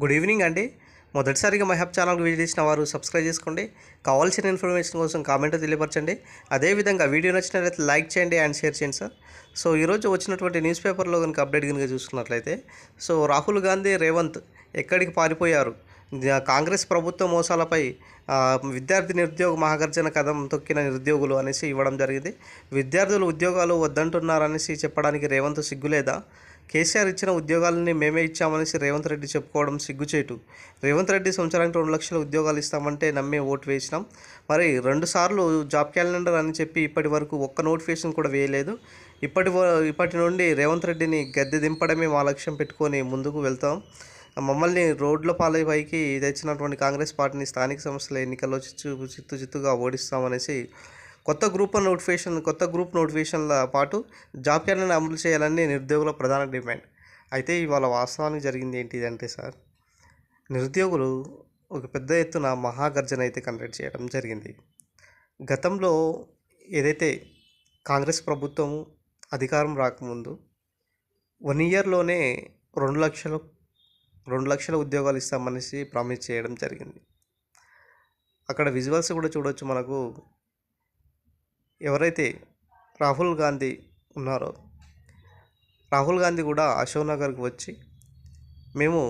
Good evening అండి. మొదటిసారిగా మహాబ్ ఛానల్కి విజిట్ చేసిన వారు సబ్స్క్రైబ్ చేసుకోండి. కావాల్సిన ఇన్ఫర్మేషన్ కోసం కామెంట్ తెలియపరచండి. అదేవిధంగా వీడియో నచ్చినట్లయితే లైక్ చేయండి అండ్ షేర్ చేయండి సార్. సో ఈరోజు వచ్చినటువంటి న్యూస్ పేపర్లో కనుక అప్డేట్ కనుక చూసుకున్నట్లయితే సో రాహుల్ గాంధీ రేవంత్ ఎక్కడికి పారిపోయారు? కాంగ్రెస్ ప్రభుత్వ మోసాలపై విద్యార్థి నిరుద్యోగ మహాగర్జన కథం తొక్కిన నిరుద్యోగులు అనేసి ఇవ్వడం జరిగింది. విద్యార్థులు ఉద్యోగాలు వద్దంటున్నారనేసి చెప్పడానికి రేవంత్ సిగ్గులేదా? కేసీఆర్ ఇచ్చిన ఉద్యోగాలని మేమే ఇచ్చామనేసి రేవంత్ రెడ్డి చెప్పుకోవడం సిగ్గుచేటు. రేవంత్ రెడ్డి సంవత్సరానికి రెండు లక్షల ఉద్యోగాలు ఇస్తామంటే నమ్మే ఓటు వేసినాం. మరి రెండు సార్లు జాబ్ క్యాలెండర్ అని చెప్పి ఇప్పటి వరకు ఒక్క నోటిఫికేషన్ కూడా వేయలేదు. ఇప్పటి వ- ఇప్పటి నుండి రేవంత్ రెడ్డిని గద్దె దింపడమే మా లక్ష్యం పెట్టుకొని ముందుకు వెళ్తాం. మమ్మల్ని రోడ్ల పాలై పైకి తెచ్చినటువంటి కాంగ్రెస్ పార్టీని స్థానిక సంస్థల ఎన్నికల్లో చిత్తు చిత్తు చిత్తుగా ఓడిస్తామనేసి కొత్త గ్రూప్ నోటిఫికేషన్ కొత్త గ్రూప్ నోటిఫికేషన్ల పాటు జాబ్ క్యాలెండర్ అమలు చేయాలని నిరుద్యోగుల ప్రధాన డిమాండ్. అయితే ఇవాళ వాస్తవానికి జరిగింది ఏంటిదంటే సార్ నిరుద్యోగులు ఒక పెద్ద ఎత్తున మహాగర్జన అయితే కండక్ట్ చేయడం జరిగింది. గతంలో ఏదైతే కాంగ్రెస్ ప్రభుత్వం అధికారం రాకముందు వన్ ఇయర్లోనే రెండు లక్షలు రెండు లక్షల ఉద్యోగాలు ఇస్తామనేసి ప్రామిస్ చేయడం జరిగింది. అక్కడ విజువల్స్ కూడా చూడొచ్చు మనకు. ఎవరైతే రాహుల్ గాంధీ ఉన్నారో రాహుల్ గాంధీ కూడా అశోక్ నగర్కి వచ్చి మేము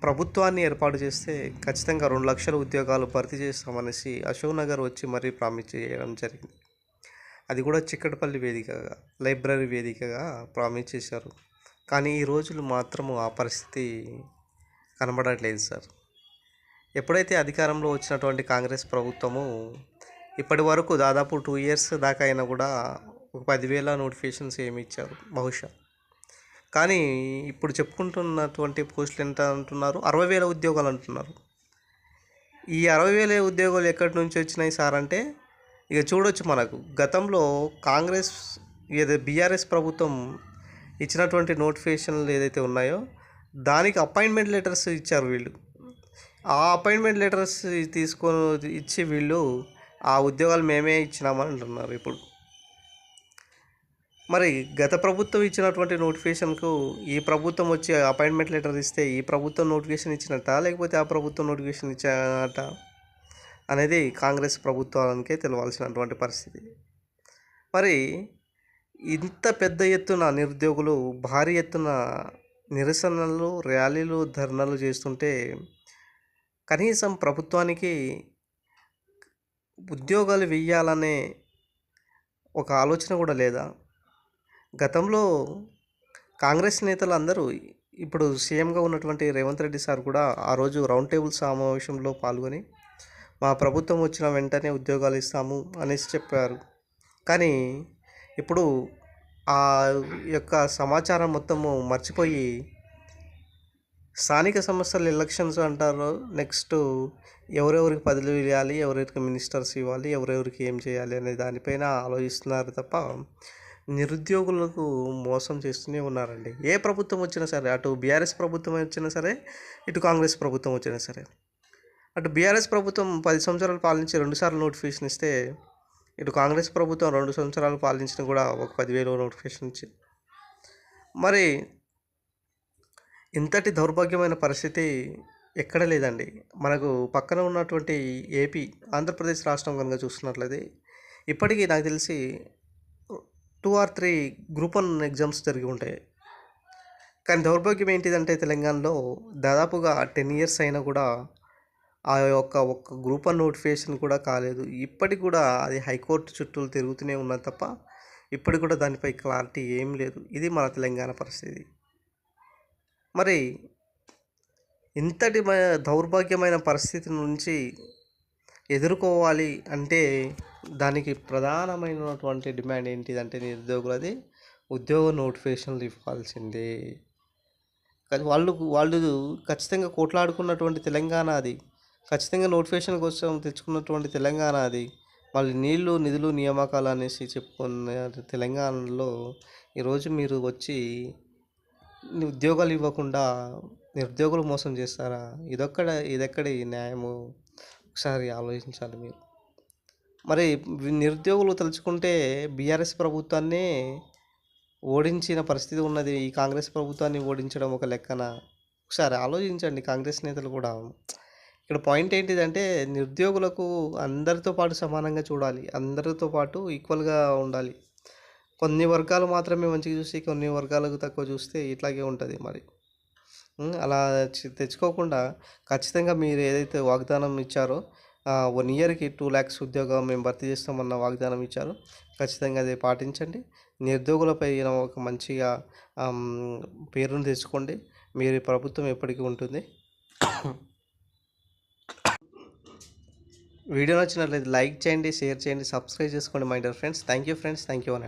ప్రభుత్వాన్ని ఏర్పాటు చేస్తే ఖచ్చితంగా రెండు లక్షల ఉద్యోగాలు భర్తీ చేస్తామనేసి అశోక్ నగర్ వచ్చి మరీ ప్రామిస్ చేయడం జరిగింది. అది కూడా చిక్కటపల్లి వేదికగా లైబ్రరీ వేదికగా ప్రామిస్ చేశారు. కానీ ఈ రోజులు మాత్రము ఆ పరిస్థితి కనబడట్లేదు సార్. ఎప్పుడైతే అధికారంలో వచ్చినటువంటి కాంగ్రెస్ ప్రభుత్వము ఇప్పటి వరకు దాదాపు టూ ఇయర్స్ దాకా అయినా కూడా ఒక పదివేల నోటిఫికేషన్స్ ఏమి ఇచ్చారు బహుశా. కానీ ఇప్పుడు చెప్పుకుంటున్నటువంటి పోస్టులు ఎంత అంటున్నారు? అరవై వేల ఉద్యోగాలు అంటున్నారు. ఈ అరవై వేల ఉద్యోగాలు ఎక్కడి నుంచి వచ్చినాయి సార్ అంటే ఇక చూడొచ్చు మనకు. గతంలో కాంగ్రెస్ ఏదో బీఆర్ఎస్ ప్రభుత్వం ఇచ్చినటువంటి నోటిఫికేషన్లు ఏదైతే ఉన్నాయో దానికి అపాయింట్మెంట్ లెటర్స్ ఇచ్చారు వీళ్ళు. ఆ అపాయింట్మెంట్ లెటర్స్ తీసుకొని ఇచ్చి వీళ్ళు ఆ ఉద్యోగాలు మేమే ఇచ్చినామని అంటున్నారు ఇప్పుడు. మరి గత ప్రభుత్వం ఇచ్చినటువంటి నోటిఫికేషన్కు ఈ ప్రభుత్వం వచ్చి అపాయింట్మెంట్ లెటర్ ఇస్తే ఈ ప్రభుత్వం నోటిఫికేషన్ ఇచ్చినట్ట? లేకపోతే ఆ ప్రభుత్వం నోటిఫికేషన్ ఇచ్చినట్ట? అనేది కాంగ్రెస్ ప్రభుత్వానికే తెలవాల్సినటువంటి పరిస్థితి. మరి ఇంత పెద్ద ఎత్తున నిరుద్యోగులు భారీ ఎత్తున నిరసనలు ర్యాలీలు ధర్నాలు చేస్తుంటే కనీసం ప్రభుత్వానికి ఉద్యోగాలు వెయ్యాలనే ఒక ఆలోచన కూడా లేదా? గతంలో కాంగ్రెస్ నేతలు అందరూ ఇప్పుడు సీఎంగా ఉన్నటువంటి రేవంత్ రెడ్డి సార్ కూడా ఆ రోజు రౌండ్ టేబుల్ సమావేశంలో పాల్గొని మా ప్రభుత్వం వచ్చిన వెంటనే ఉద్యోగాలు ఇస్తాము అనేసి చెప్పారు. కానీ ఇప్పుడు ఆ యొక్క సమాచారం మొత్తము మర్చిపోయి స్థానిక సంస్థల ఎలక్షన్స్ అంటారు. నెక్స్ట్ ఎవరెవరికి పదవులు ఇవ్వాలి ఎవరెవరికి మినిస్టర్స్ ఇవ్వాలి ఎవరెవరికి ఏం చేయాలి అనే దానిపైన ఆలోచిస్తున్నారు తప్ప నిరుద్యోగులకు మోసం చేస్తూనే ఉన్నారండి. ఏ ప్రభుత్వం వచ్చినా సరే అటు బీఆర్ఎస్ ప్రభుత్వం వచ్చినా సరే ఇటు కాంగ్రెస్ ప్రభుత్వం వచ్చినా సరే. అటు బీఆర్ఎస్ ప్రభుత్వం పది సంవత్సరాలు పాలించి రెండుసార్లు నోటిఫికేషన్ ఇస్తే ఇటు కాంగ్రెస్ ప్రభుత్వం రెండు సంవత్సరాలు పాలించిన కూడా ఒక పదివేలు నోటిఫికేషన్ ఇచ్చింది. మరి ఇంతటి దౌర్భాగ్యమైన పరిస్థితి ఎక్కడ లేదండి. మనకు పక్కన ఉన్నటువంటి ఏపీ ఆంధ్రప్రదేశ్ రాష్ట్రం కనుక చూస్తున్నట్లయితే ఇప్పటికీ నాకు తెలిసి two or three group one exams జరిగి ఉంటాయి. కానీ దౌర్భాగ్యం ఏంటిదంటే తెలంగాణలో దాదాపుగా టెన్ ఇయర్స్ అయినా కూడా ఆ యొక్క ఒక్క గ్రూప్ వన్ నోటిఫికేషన్ కూడా కాలేదు. ఇప్పటికి కూడా అది హైకోర్టు చుట్టూ తిరుగుతూనే ఉన్నది తప్ప ఇప్పటికి కూడా దానిపై క్లారిటీ ఏం లేదు. ఇది మన తెలంగాణ పరిస్థితి. మరి ఇంతటి మ- దౌర్భాగ్యమైన పరిస్థితి నుంచి ఎదుర్కోవాలి అంటే దానికి ప్రధానమైనటువంటి డిమాండ్ ఏంటిదంటే నిరుద్యోగులది ఉద్యోగ నోటిఫికేషన్లు ఇవ్వాల్సిందే. కానీ వాళ్ళు వాళ్ళు ఖచ్చితంగా కోట్లాడుకున్నటువంటి తెలంగాణ అది ఖచ్చితంగా నోటిఫికేషన్ కోసం తెచ్చుకున్నటువంటి తెలంగాణ అది మళ్ళీ నీళ్ళు నిధులు నియామకాలు అనేసి చెప్పుకున్న తెలంగాణలో ఈరోజు మీరు వచ్చి ఉద్యోగాలు ఇవ్వకుండా నిరుద్యోగులు మోసం చేస్తారా? ఇదొక్కడ ఇదెక్కడ ఈ న్యాయము? ఒకసారి ఆలోచించాలి మీరు. మరి నిరుద్యోగులు తలుచుకుంటే బీఆర్ఎస్ ప్రభుత్వాన్నే ఓడించిన పరిస్థితి ఉన్నది. ఈ కాంగ్రెస్ ప్రభుత్వాన్ని ఓడించడం ఒక లెక్కన. ఒకసారి ఆలోచించండి కాంగ్రెస్ నేతలు కూడా. ఇక్కడ పాయింట్ ఏంటిదంటే నిరుద్యోగులకు అందరితో పాటు సమానంగా చూడాలి. అందరితో పాటు ఈక్వల్గా ఉండాలి. కొన్ని వర్గాలు మాత్రమే మంచిగా చూసి కొన్ని వర్గాలకు తక్కువ చూస్తే ఇట్లాగే ఉంటుంది మరి. అలా తెచ్చుకోకుండా ఖచ్చితంగా మీరు ఏదైతే వాగ్దానం ఇచ్చారో వన్ ఇయర్కి టూ ల్యాక్స్ ఉద్యోగం మేము భర్తీ చేస్తామన్న వాగ్దానం ఇచ్చారు ఖచ్చితంగా అది పాటించండి. నిరుద్యోగులపై ఒక మంచిగా పేరును తెచ్చుకోండి. మీరు ప్రభుత్వం ఎప్పటికీ ఉంటుంది. వీడియో నచ్చినట్లయితే లైక్ చేయండి షేర్ చేయండి సబ్స్క్రైబ్ చేసుకోండి my dear friends. Thank you friends. Thank you అని